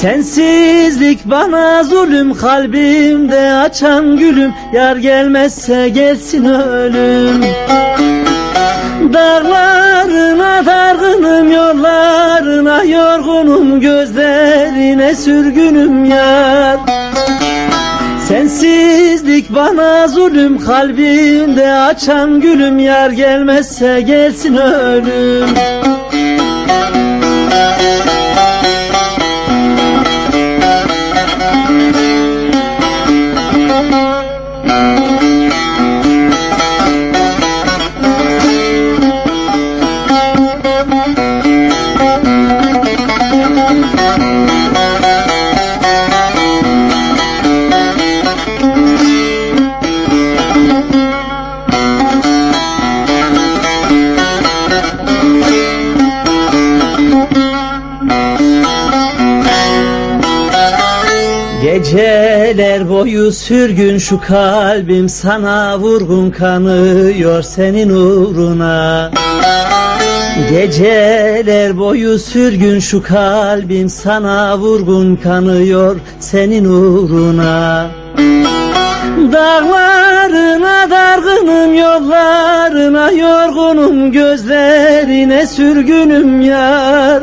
Sensizlik bana zulüm kalbimde açan gülüm. Yar gelmezse gelsin ölüm. Dağlarına dargınım yollarına yorgunum. Gözlerine sürgünüm yar. Sensizlik bana zulüm kalbimde açan gülüm. Yar gelmezse gelsin ölüm Müzik Geceler boyu sürgün şu kalbim sana vurgun kanıyor senin uğruna. Geceler boyu sürgün şu kalbim sana vurgun kanıyor senin uğruna. Dağlarına dargınım yollarına yorgunum gözlerine sürgünüm yar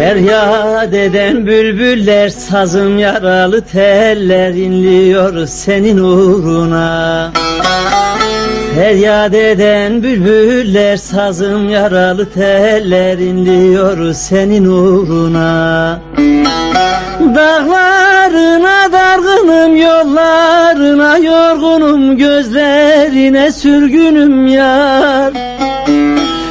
Feryat eden bülbüller sazım yaralı teller inliyor senin uğruna. Feryat eden bülbüller sazım yaralı teller inliyor senin uğruna. Dağlarına dargınım yollarına yorgunum gözlerine sürgünüm yar